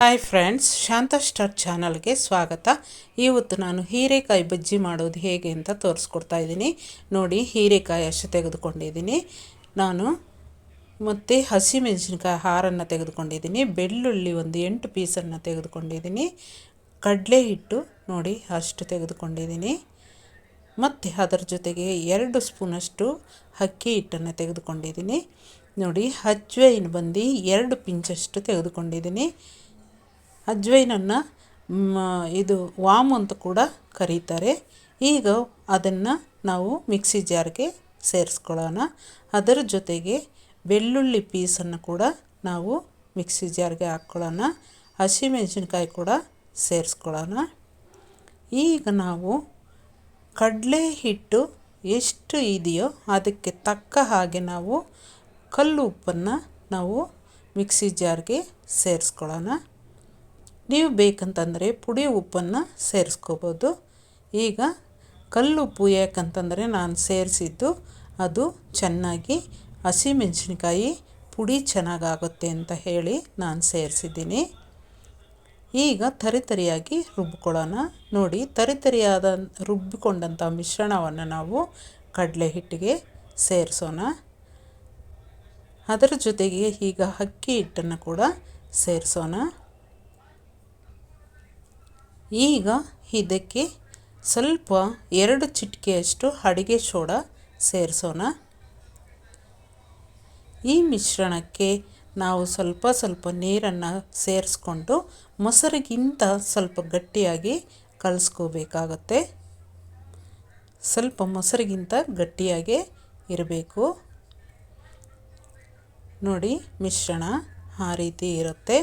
Hi friends ಶಾಂತ star ಚಾನಲ್ಗೆ ಸ್ವಾಗತ. ಇವತ್ತು ನಾನು ಹೀರೆಕಾಯಿ ಬಜ್ಜಿ ಮಾಡೋದು ಹೇಗೆ ಅಂತ ತೋರಿಸ್ಕೊಡ್ತಾ ಇದ್ದೀನಿ. ನೋಡಿ, ಹೀರೆಕಾಯಿ ಅಷ್ಟು ತೆಗೆದುಕೊಂಡಿದ್ದೀನಿ. ನಾನು ಮತ್ತು ಹಸಿಮೆಣಸಿನ್ಕಾಯಿ ಹಾರನ್ನು ತೆಗೆದುಕೊಂಡಿದ್ದೀನಿ. ಬೆಳ್ಳುಳ್ಳಿ ಒಂದು ಎಂಟು ಪೀಸನ್ನು ತೆಗೆದುಕೊಂಡಿದ್ದೀನಿ. ಕಡಲೆ ಹಿಟ್ಟು ನೋಡಿ, ಅಷ್ಟು ತೆಗೆದುಕೊಂಡಿದ್ದೀನಿ. ಮತ್ತು ಅದರ ಜೊತೆಗೆ ಎರಡು ಸ್ಪೂನಷ್ಟು ಅಕ್ಕಿ ಹಿಟ್ಟನ್ನು ತೆಗೆದುಕೊಂಡಿದ್ದೀನಿ. ನೋಡಿ ಅಜ್ವೈನ್ ಬಂದು ಎರಡು ಪಿಂಚಷ್ಟು ತೆಗೆದುಕೊಂಡಿದ್ದೀನಿ. ಅಜ್ವೈನನ್ನು ಇದು ವಾಮ್ ಅಂತ ಕೂಡ ಕರೀತಾರೆ. ಈಗ ಅದನ್ನು ನಾವು ಮಿಕ್ಸಿ ಜಾರ್ಗೆ ಸೇರಿಸ್ಕೊಳ್ಳೋಣ. ಅದರ ಜೊತೆಗೆ ಬೆಳ್ಳುಳ್ಳಿ ಪೀಸನ್ನು ಕೂಡ ನಾವು ಮಿಕ್ಸಿ ಜಾರ್ಗೆ ಹಾಕ್ಕೊಳ್ಳೋಣ. ಹಸಿಮೆಣಸಿನ್ಕಾಯಿ ಕೂಡ ಸೇರಿಸ್ಕೊಳ್ಳೋಣ. ಈಗ ನಾವು ಕಡಲೆ ಹಿಟ್ಟು ಎಷ್ಟು ಇದೆಯೋ ಅದಕ್ಕೆ ತಕ್ಕ ಹಾಗೆ ನಾವು ಕಲ್ಲು ಉಪ್ಪನ್ನು ನಾವು ಮಿಕ್ಸಿ ಜಾರ್ಗೆ ಸೇರಿಸ್ಕೊಳ್ಳೋಣ. ನೀವು ಬೇಕಂತಂದರೆ ಪುಡಿ ಉಪ್ಪನ್ನು ಸೇರಿಸ್ಕೋಬೋದು. ಈಗ ಕಲ್ಲುಪ್ಪು ಯಾಕಂತಂದರೆ ನಾನು ಸೇರಿಸಿದ್ದು ಅದು ಚೆನ್ನಾಗಿ ಹಸಿಮೆಣಸಿನ್ಕಾಯಿ ಪುಡಿ ಚೆನ್ನಾಗಾಗುತ್ತೆ ಅಂತ ಹೇಳಿ ನಾನು ಸೇರಿಸಿದ್ದೀನಿ. ಈಗ ತರಿತರಿಯಾಗಿ ರುಬ್ಬಿಕೊಳ್ಳೋಣ ನೋಡಿ, ತರಿತರಿಯಾದ ರುಬ್ಬಿಕೊಂಡಂಥ ಮಿಶ್ರಣವನ್ನು ನಾವು ಕಡಲೆ ಹಿಟ್ಟಿಗೆ ಸೇರಿಸೋಣ. ಅದರ ಜೊತೆಗೆ ಈಗ ಅಕ್ಕಿ ಹಿಟ್ಟನ್ನು ಕೂಡ ಸೇರಿಸೋಣ. ಈಗ ಇದಕ್ಕೆ ಸ್ವಲ್ಪ ಎರಡು ಚಿಟಿಕೆಯಷ್ಟು ಅಡುಗೆ ಸೋಡಾ ಸೇರಿಸೋಣ. ಈ ಮಿಶ್ರಣಕ್ಕೆ ನಾವು ಸ್ವಲ್ಪ ಸ್ವಲ್ಪ ನೀರನ್ನು ಸೇರಿಸ್ಕೊಂಡು ಮೊಸರಿಗಿಂತ ಸ್ವಲ್ಪ ಗಟ್ಟಿಯಾಗಿ ಕಲಿಸ್ಕೋಬೇಕಾಗತ್ತೆ. ಸ್ವಲ್ಪ ಮೊಸರಿಗಿಂತ ಗಟ್ಟಿಯಾಗಿ ಇರಬೇಕು. ನೋಡಿ ಮಿಶ್ರಣ ಆ ರೀತಿ ಇರುತ್ತೆ.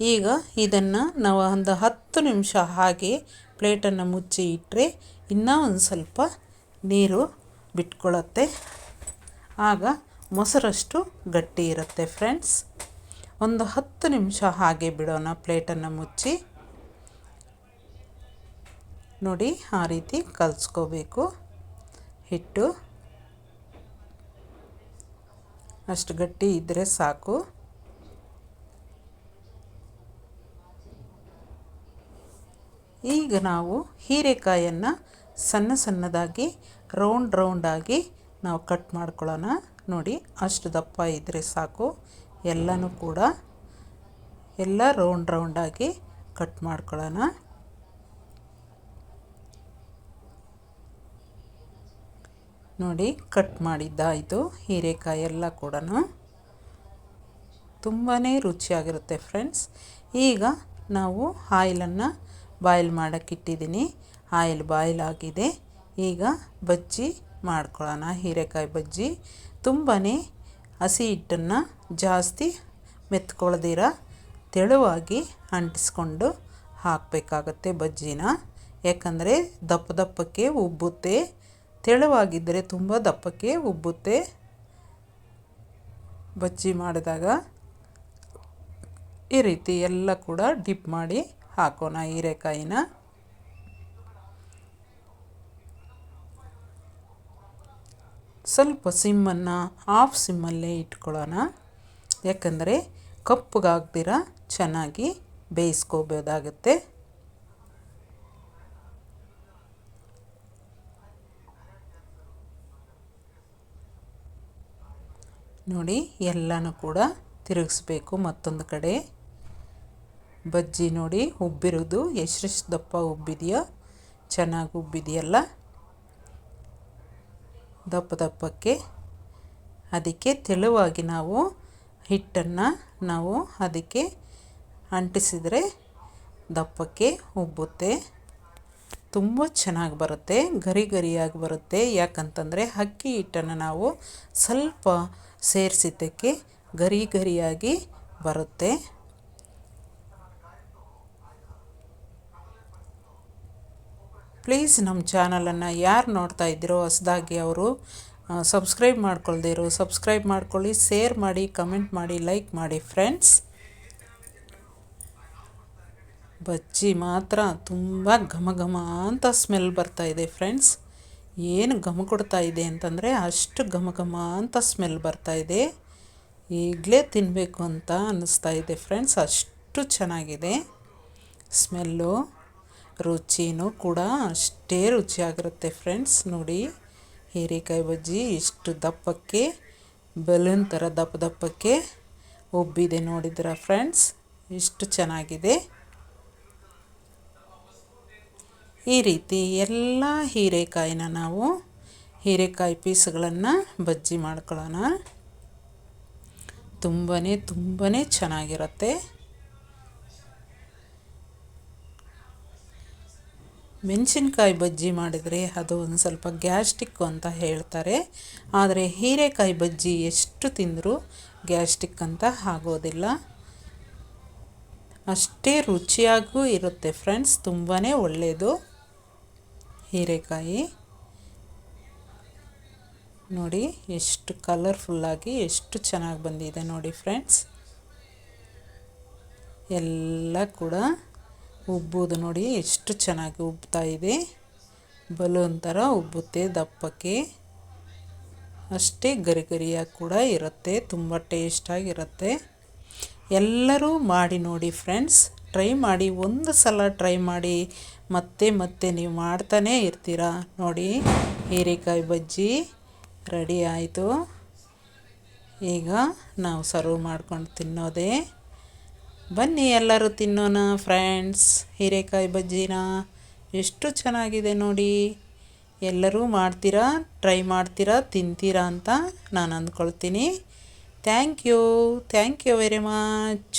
ಈಗ ಇದನ್ನು ನಾವು ಒಂದು ಹತ್ತು ನಿಮಿಷ ಹಾಗೆ ಪ್ಲೇಟನ್ನು ಮುಚ್ಚಿ ಇಟ್ಟರೆ ಇನ್ನೂ ಒಂದು ಸ್ವಲ್ಪ ನೀರು ಬಿಟ್ಕೊಳ್ಳುತ್ತೆ. ಆಗ ಮೊಸರಷ್ಟು ಗಟ್ಟಿ ಇರುತ್ತೆ ಫ್ರೆಂಡ್ಸ್. ಒಂದು ಹತ್ತು ನಿಮಿಷ ಹಾಗೆ ಬಿಡೋಣ ಪ್ಲೇಟನ್ನು ಮುಚ್ಚಿ. ನೋಡಿ, ಆ ರೀತಿ ಕಲಿಸ್ಕೋಬೇಕು. ಹಿಟ್ಟು ಅಷ್ಟು ಗಟ್ಟಿ ಇದ್ದರೆ ಸಾಕು. ಈಗ ನಾವು ಹೀರೆಕಾಯನ್ನು ಸಣ್ಣ ಸಣ್ಣದಾಗಿ ರೌಂಡ್ ರೌಂಡಾಗಿ ನಾವು ಕಟ್ ಮಾಡ್ಕೊಳ್ಳೋಣ. ನೋಡಿ, ಅಷ್ಟು ದಪ್ಪ ಇದ್ದರೆ ಸಾಕು. ಎಲ್ಲನೂ ಕೂಡ ಎಲ್ಲ ರೌಂಡ್ ರೌಂಡಾಗಿ ಕಟ್ ಮಾಡ್ಕೊಳ್ಳೋಣ. ನೋಡಿ ಕಟ್ ಮಾಡಿದ್ದಾಯಿತು ಹೀರೆಕಾಯಿ ಎಲ್ಲ ಕೂಡ ತುಂಬಾ ರುಚಿಯಾಗಿರುತ್ತೆ ಫ್ರೆಂಡ್ಸ್ ಈಗ ನಾವು ಆಯಿಲನ್ನು ಬಾಯ್ಲ್ ಮಾಡೋಕ್ಕಿಟ್ಟಿದ್ದೀನಿ ಆಯಿಲ್ ಬಾಯ್ಲ್ ಆಗಿದೆ. ಈಗ ಬಜ್ಜಿ ಮಾಡ್ಕೊಳ್ಳೋಣ. ಹೀರೆಕಾಯಿ ಬಜ್ಜಿ. ತುಂಬಾ ಹಸಿ ಹಿಟ್ಟನ್ನು ಜಾಸ್ತಿ ಮೆತ್ಕೊಳ್ದಿರ ತೆಳುವಾಗಿ ಅಂಟಿಸ್ಕೊಂಡು ಹಾಕಬೇಕಾಗತ್ತೆ ಬಜ್ಜಿನ. ಯಾಕಂದರೆ ದಪ್ಪ ದಪ್ಪಕ್ಕೆ ಉಬ್ಬುತ್ತೆ. ತೆಳುವಾಗಿದ್ದರೆ ತುಂಬ ದಪ್ಪಕ್ಕೆ ಉಬ್ಬುತ್ತೆ. ಬಜ್ಜಿ ಮಾಡಿದಾಗ ಈ ರೀತಿ ಎಲ್ಲ ಕೂಡ ಡಿಪ್ ಮಾಡಿ ಹಾಕೋಣ ಹೀರೆಕಾಯಿನ. ಸ್ವಲ್ಪ ಸಿಮ್ಮನ್ನು ಆಫ್ ಸಿಮ್ಮಲ್ಲೇ ಇಟ್ಕೊಳ್ಳೋಣ. ಯಾಕಂದರೆ ಕಪ್ಪಗಾಗ್ದಿರ ಚೆನ್ನಾಗಿ ಬೇಯಿಸ್ಕೋಬೋದಾಗುತ್ತೆ. ನೋಡಿ, ಎಲ್ಲನೂ ಕೂಡ ತಿರುಗಿಸ್ಬೇಕು ಮತ್ತೊಂದು ಕಡೆ. ಬಜ್ಜಿ ನೋಡಿ ಉಬ್ಬಿರೋದು. ಎಷ್ಟೆಷ್ಟು ದಪ್ಪ ಉಬ್ಬಿದೆಯೋ? ಚೆನ್ನಾಗಿ ಉಬ್ಬಿದೆಯಲ್ಲ? ದಪ್ಪ ದಪ್ಪಕ್ಕೆ ಅದಕ್ಕೆ ತೆಳುವಾಗಿ ನಾವು ಹಿಟ್ಟನ್ನು ನಾವು ಅದಕ್ಕೆ ಅಂಟಿಸಿದರೆ ದಪ್ಪಕ್ಕೆ ಉಬ್ಬುತ್ತೆ. ತುಂಬ ಚೆನ್ನಾಗಿ ಬರುತ್ತೆ, ಗರಿ ಗರಿಯಾಗಿ ಬರುತ್ತೆ. ಯಾಕಂತಂದರೆ ಅಕ್ಕಿ ಹಿಟ್ಟನ್ನು ನಾವು ಸ್ವಲ್ಪ ಸೇರಿಸಿದ್ದಕ್ಕೆ ಗರಿ ಗರಿಯಾಗಿ ಬರುತ್ತೆ. ಪ್ಲೀಸ್ ನಮ್ಮ ಚಾನಲನ್ನು ಯಾರು ನೋಡ್ತಾ ಇದ್ದೀರೋ ಹೊಸದಾಗಿ ಅವರು ಸಬ್ಸ್ಕ್ರೈಬ್ ಮಾಡ್ಕೊಳ್ದೇ ಇರೋ. ಸಬ್ಸ್ಕ್ರೈಬ್ ಮಾಡ್ಕೊಳ್ಳಿ, ಶೇರ್ ಮಾಡಿ, ಕಮೆಂಟ್ ಮಾಡಿ, ಲೈಕ್ ಮಾಡಿ ಫ್ರೆಂಡ್ಸ್. ಬಜ್ಜಿ ಮಾತ್ರ ತುಂಬ ಘಮ ಘಮ ಅಂತ ಸ್ಮೆಲ್ ಬರ್ತಾ ಇದೆ ಫ್ರೆಂಡ್ಸ್. ಏನು ಘಮ ಕೊಡ್ತಾ ಇದೆ ಅಂತಂದರೆ ಅಷ್ಟು ಘಮ ಘಮ ಅಂತ ಸ್ಮೆಲ್ ಬರ್ತಾ ಇದೆ. ಈಗಲೇ ತಿನ್ನಬೇಕು ಅಂತ ಅನ್ನಿಸ್ತಾ ಇದೆ ಫ್ರೆಂಡ್ಸ್. ಅಷ್ಟು ಚೆನ್ನಾಗಿದೆ ಸ್ಮೆಲ್ಲು. ರುಚಿನೂ ಕೂಡ ಅಷ್ಟೇ ರುಚಿಯಾಗಿರುತ್ತೆ ಫ್ರೆಂಡ್ಸ್. ನೋಡಿ, ಹೀರೆಕಾಯಿ ಬಜ್ಜಿ ಇಷ್ಟು ದಪ್ಪಕ್ಕೆ, ಬಲೂನ್ ಥರ ದಪ್ಪ ದಪ್ಪಕ್ಕೆ ಒಬ್ಬಿದೆ ನೋಡಿದ್ರ ಫ್ರೆಂಡ್ಸ್? ಇಷ್ಟು ಚೆನ್ನಾಗಿದೆ. ಈ ರೀತಿ ಎಲ್ಲ ಹೀರೆಕಾಯಿನ ನಾವು ಹೀರೆಕಾಯಿ ಪೀಸ್ಗಳನ್ನು ಬಜ್ಜಿ ಮಾಡ್ಕೊಳ್ಳೋಣ. ತುಂಬಾ ತುಂಬಾ ಚೆನ್ನಾಗಿರುತ್ತೆ. ಮೆಣಸಿನ್ಕಾಯಿ ಬಜ್ಜಿ ಮಾಡಿದರೆ ಅದು ಒಂದು ಸ್ವಲ್ಪ ಗ್ಯಾಸ್ಟಿಕ್ಕು ಅಂತ ಹೇಳ್ತಾರೆ. ಆದರೆ ಹೀರೆಕಾಯಿ ಬಜ್ಜಿ ಎಷ್ಟು ತಿಂದರೂ ಗ್ಯಾಸ್ಟಿಕ್ ಅಂತ ಆಗೋದಿಲ್ಲ. ಅಷ್ಟೇ ರುಚಿಯಾಗೂ ಇರುತ್ತೆ ಫ್ರೆಂಡ್ಸ್ ತುಂಬಾ ಒಳ್ಳೆಯದು ಹೀರೆಕಾಯಿ. ನೋಡಿ ಎಷ್ಟು ಕಲರ್ಫುಲ್ಲಾಗಿ ಎಷ್ಟು ಚೆನ್ನಾಗಿ ಬಂದಿದೆ ನೋಡಿ ಫ್ರೆಂಡ್ಸ್. ಎಲ್ಲ ಕೂಡ ಉಬ್ಬುದು ನೋಡಿ, ಎಷ್ಟು ಚೆನ್ನಾಗಿ ಉಬ್ತಾ ಇದೆ. ಬಲೂನ್ ಥರ ಉಬ್ಬುತ್ತೆ ದಪ್ಪಕ್ಕೆ. ಅಷ್ಟೇ ಗರಿ ಗರಿಯಾಗಿ ಕೂಡ ಇರುತ್ತೆ, ತುಂಬ ಟೇಸ್ಟಾಗಿರುತ್ತೆ ಎಲ್ಲರೂ ಮಾಡಿ ನೋಡಿ ಫ್ರೆಂಡ್ಸ್ ಟ್ರೈ ಮಾಡಿ, ಒಂದು ಸಲ ಟ್ರೈ ಮಾಡಿ, ಮತ್ತೆ ಮತ್ತೆ ನೀವು ಮಾಡ್ತಾನೇ ಇರ್ತೀರಾ? ನೋಡಿ, ಹೀರೆಕಾಯಿ ಬಜ್ಜಿ ರೆಡಿ ಆಯಿತು. ಈಗ ನಾವು ಸರ್ವ್ ಮಾಡ್ಕೊಂಡು ತಿನ್ನೋದೇ. ಬನ್ನಿ ಎಲ್ಲರೂ ತಿನ್ನೋಣ ಫ್ರೆಂಡ್ಸ್ ಹೀರೆಕಾಯಿ ಬಜ್ಜಿನ ಎಷ್ಟು ಚೆನ್ನಾಗಿದೆ ನೋಡಿ. ಎಲ್ಲರೂ ಮಾಡ್ತೀರಾ ಟ್ರೈ ಮಾಡ್ತೀರಾ, ತಿಂತೀರಾ ಅಂತ ನಾನು ಅಂದ್ಕೊಳ್ತೀನಿ. Thank you thank you very much